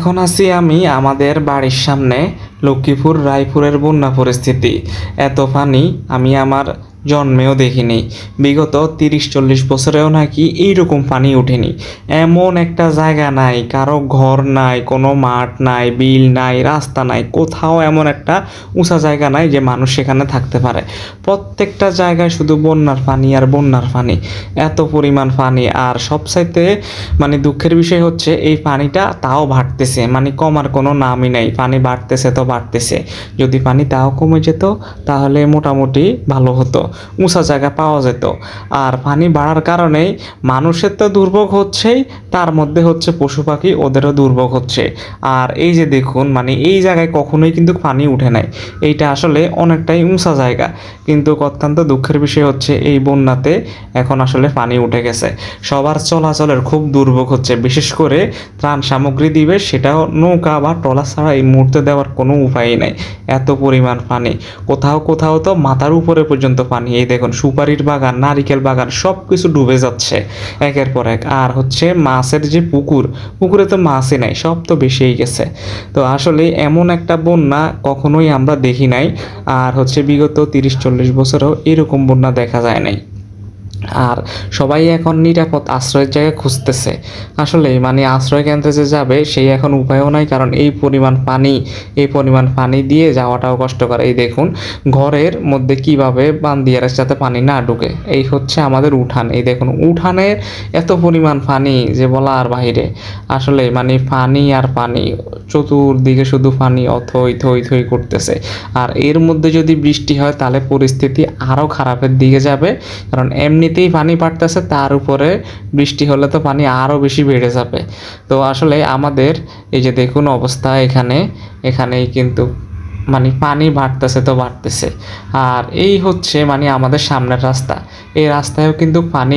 এখন আছি আমি আমাদের বাড়ির সামনে লক্ষ্মীপুর রায়পুরের বন্যা পরিস্থিতি। এত পানি আমি আমার জন্মেও দেখিনি। বিগত তিরিশ চল্লিশ বছরেও নাকি এইরকম পানি ওঠেনি এমন একটা জায়গা নাই, কারও ঘর নাই, কোনো মাঠ নাই, বিল নাই, রাস্তা নাই, কোথাও এমন একটা উঁচা জায়গা নাই যে মানুষ সেখানে থাকতে পারে। প্রত্যেকটা জায়গায় শুধু বন্যার পানি আর বন্যার পানি। এত পরিমাণ পানি আর সবচাইতে মানে দুঃখের বিষয় হচ্ছে এই পানিটা তাও বাড়তেছে মানে কমার কোনো নামই নেই, পানি বাড়তেছে তো বাড়তেছে। যদি পানি তাও কমে যেত তাহলে মোটামুটি ভালো হতো। উঁচা জায়গা পাওয়া যেত। আর পানি বাড়ার কারণেই মানুষের তো দুর্ভোগ হচ্ছেই, তার মধ্যে হচ্ছে পশু পাখি, ওদেরও দুর্ভোগ হচ্ছে। আর এই যে দেখুন মানে এই জায়গায় কখনোই কিন্তু পানি উঠে নাই। এইটা আসলে অনেকটাই উঁচা জায়গা। কিন্তু অত্যন্ত দুঃখের বিষয় হচ্ছে, এই বন্যাতে এখন আসলে পানি উঠে গেছে। সবার চলাচলের খুব দুর্ভোগ হচ্ছে। বিশেষ করে ত্রাণ সামগ্রী দিবে, সেটাও নৌকা বা ট্রলার ছাড়া এই মুহূর্তে দেওয়ার কোনো উপায়ই নাই। এত পরিমাণ পানি। কোথাও কোথাও তো মাথার উপরে পর্যন্ত পানি এই দেখুন, সুপারির বাগান, নারিকেল বাগান সব কিছু ডুবে যাচ্ছে একের পর এক। আর হচ্ছে মাছের যে পুকুর, পুকুরে তো মাছই নাই, সব তো বেশিই গেছে। তো আসলে এমন একটা বন্যা কখনোই আমরা দেখি নাই। আর হচ্ছে বিগত তিরিশ চল্লিশ বছরেও এরকম বন্যা দেখা যায় নাই। আর সবাই এখন নিরাপদ আশ্রয়ের জায়গা খুঁজতেছে। আসলে মানে আশ্রয় কেন্দ্রে যে যাবে, সেই এখন উপায়ও নাই, কারণ এই পরিমাণ পানি, এই পরিমাণ পানি দিয়ে যাওয়াটাও কষ্টকর। এই দেখুন, ঘরের মধ্যে কীভাবে বান দিয়ে যাতে পানি না ঢুকে, এই হচ্ছে আমাদের উঠান। এই দেখুন, উঠানের এত পরিমাণ পানি যে বলা আর বাহিরে। আসলে মানে পানি আর পানি, চতুর্দিকে শুধু পানি অথই থই থই করতেছে। আর এর মধ্যে যদি বৃষ্টি হয়, তাহলে পরিস্থিতি আরও খারাপের দিকে যাবে, কারণ এমনিতেই পানি বাড়তেছে তার উপরে বৃষ্টি হলে তো পানি আরও বেশি বেড়ে যাবে। তো আসলে আমাদের এই যে দেখুন অবস্থা এখানে, এখানেই কিন্তু মানে পানি বাড়তেছে তো বাড়তেছে। আর এই হচ্ছে মানে আমাদের সামনের রাস্তা। এই রাস্তায়ও কিন্তু পানি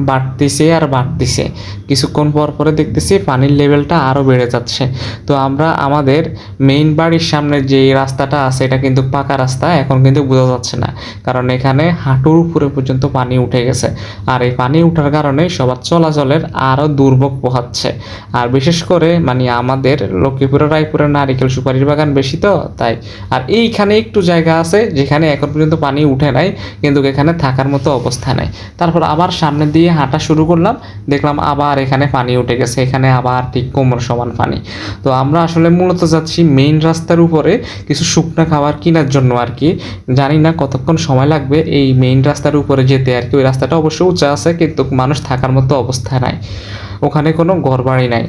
বাড়তিছে আর বাড়তিছে। কিছুক্ষণ পর পরে দেখতেছি পানির লেভেলটা আরও বেড়ে যাচ্ছে। তো আমরা আমাদের মেইন বাড়ির সামনে যে রাস্তাটা আছে, এটা কিন্তু পাকা রাস্তা, এখন কিন্তু বোঝা যাচ্ছে না। কারণ এখানে হাঁটুর উপরে পর্যন্ত পানি উঠে গেছে। আর এই পানি উঠার কারণে সবার চলাচলের আরও দুর্ভোগ পোহাচ্ছে। আর বিশেষ করে মানে আমাদের লক্ষ্মীপুরের রায়পুরের নারিকেল সুপারির বাগান বেশি তো, তাই। আর এইখানে একটু জায়গা আছে, যেখানে এখন পর্যন্ত পানি উঠে নাই, কিন্তু এখানে থাকার মতো অবস্থা নেই। তারপর আবার সামনের দিয়ে হাঁটা শুরু করলাম, দেখলাম আবার এখানে পানি উঠে গেছে, এখানে আবার ঠিক কোমর সমান পানি। তো আমরা আসলে মূলত যাচ্ছি মেইন রাস্তার উপরে কিছু শুকনো খাবার কেনার জন্য আর কি। জানি না কতক্ষণ সময় লাগবে এই মেইন রাস্তার উপরে যেতে আর কি। ওই রাস্তাটা অবশ্য উঁচা আছে, কিন্তু মানুষ থাকার মতো অবস্থা নাই। ওখানে কোনো ঘর বাড়ি নাই।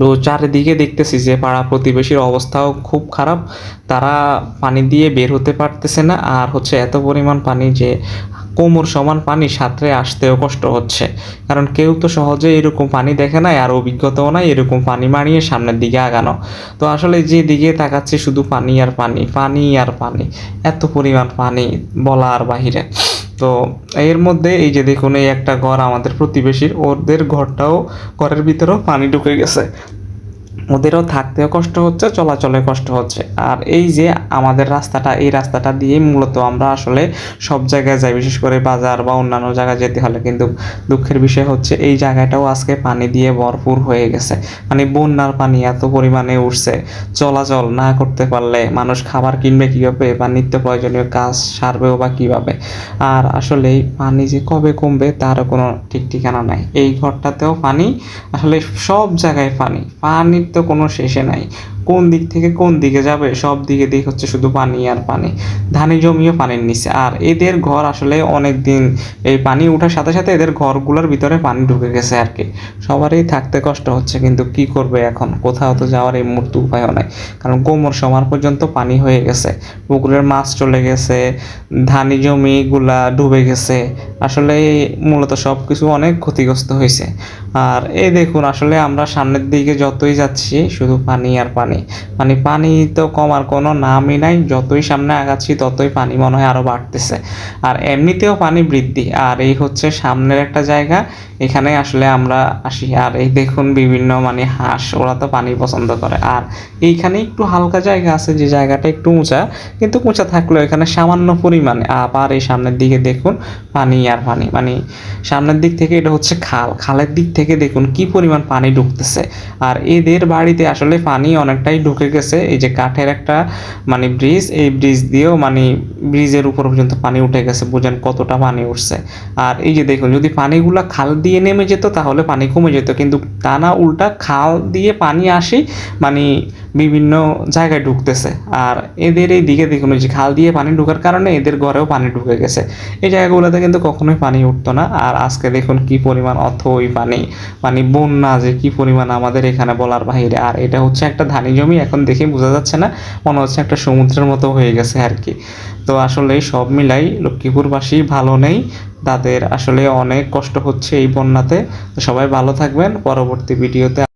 তো চারিদিকে দেখতেছি যে পাড়া প্রতিবেশীর অবস্থাও খুব খারাপ। তারা পানি দিয়ে বের হতে পারতেছে না, আর হচ্ছে এত পরিমাণ পানি যে কোমর সমান পানি সাঁতরে আসতেও কষ্ট হচ্ছে। কারণ কেউ তো সহজে এরকম পানি দেখে নাই, আর অভিজ্ঞতাও নাই এরকম পানি মারিয়ে সামনের দিকে আগানো। তো আসলে যে দিকে তাকাচ্ছে শুধু পানি আর পানি পানি আর পানি, এত পরিমাণ পানি বলা আর বাহিরে। তো এর মধ্যে এই যে দেখুন, এই একটা ঘর আমাদের প্রতিবেশীর, ওদের ঘরটাও ঘরের ভিতরেও পানি ঢুকে গেছে। ওদেরও থাকতেও কষ্ট হচ্ছে চলাচলে কষ্ট হচ্ছে। আর এই যে আমাদের রাস্তাটা, এই রাস্তাটা দিয়ে মূলত আমরা আসলে সব জায়গায় যাই, বিশেষ করে বাজার বা অন্যান্য জায়গায় যেতে হলে কিন্তু দুঃখের বিষয় হচ্ছে এই জায়গাটাও আজকে পানি দিয়ে ভরপুর হয়ে গেছে। মানে বন্যার পানি এত পরিমাণে উঠছে, চলাচল না করতে পারলে মানুষ খাবার কিনবে কীভাবে বা নিত্য প্রয়োজনীয় কাজ সারবেও বা কীভাবে? আর আসলে পানি যে কবে কমবে তারও কোনো ঠিক ঠিকানা নাই। এই ঘরটাতেও পানি, আসলে সব জায়গায় পানি। পানির তো কোনো শেষে নাই। কোন দিক থেকে কোন দিকে যাবে, সব দিকে দিক হচ্ছে শুধু পানি আর পানি। ধানি জমিও পানির নিচে। আর এদের ঘর আসলে অনেক দিন এই পানি ওঠার সাথে সাথে এদের ঘরগুলোর ভিতরে পানি ঢুকে গেছে আর কি। সবারই থাকতে কষ্ট হচ্ছে, কিন্তু কি করবে এখন? কোথাও তো যাওয়ার এই মুহূর্তে উপায়ও নাই। কারণ কোমর সমান পর্যন্ত পানি হয়ে গেছে। পুকুরের মাছ চলে গেছে, ধানি জমিগুলা ডুবে গেছে। আসলে মূলত সব কিছু অনেক ক্ষতিগ্রস্ত হয়েছে। আর এই দেখুন, আসলে আমরা সামনের দিকে যতই যাচ্ছি, শুধু পানি আর পানি। পানি মানে পানি তো কমার কোনো নামই নাই। যতই সামনে আগাচ্ছি, ততই পানি মনে হয় আরও বাড়তেছে। আর এমনিতেও পানি বৃদ্ধি। আর এই হচ্ছে সামনের একটা জায়গা। এখানে আসলে আমরা আসি। আর এই দেখুন বিভিন্ন মানে হাঁস, ওরা তো পানি পছন্দ করে। আর এইখানে একটু হালকা জায়গা আছে, যে জায়গাটা একটু উঁচা। কিন্তু উঁচা থাকলেও এখানে সামান্য পরিমাণে আবার এই সামনের দিকে দেখুন পানি আর পানি। মানে সামনের দিক থেকে এটা হচ্ছে খাল। খালের দিক থেকে দেখুন কি পরিমাণ পানি ঢুকতেছে। আর এদের বাড়িতে আসলে পানি অনেকটাই ঢুকে গেছে। এই যে কাঠের একটা মানে ব্রিজ, এই ব্রিজ দিয়েও মানে ব্রিজের উপর পর্যন্ত পানি উঠে গেছে। বুঝেন কতটা পানি উঠছে। আর এই যে দেখুন, যদি পানিগুলো খাল দিয়ে নেমে যেত তাহলে পানি কমে যেত। কিন্তু টানা উল্টা খাল দিয়ে পানি আসে মানে বিভিন্ন জায়গায় ঢুকতেছে। আর এদের এই দিকে দেখুন, ওই যে খাল দিয়ে পানি ঢোকার কারণে এদের ঘরেও পানি ঢুকে গেছে। এই জায়গাগুলোতে কিন্তু কখনোই পানি উঠতো না। আর আজকে দেখুন কি পরিমাণ অথই পানি মানে বন্যা যে কি পরিমাণ আমাদের এখানে বলার বাহিরে। আর এটা হচ্ছে একটা ধানি জমি, এখন দেখে বোঝা যাচ্ছে না, মনে হচ্ছে একটা সমুদ্রের মতো হয়ে গেছে আর কি। তো আসলে সব মিলাই লক্ষ্মীপুরবাসী ভালো নেই। তাদের আসলে অনেক কষ্ট হচ্ছে এই বন্যাতে। সবাই ভালো থাকবেন। পরবর্তী ভিডিওতে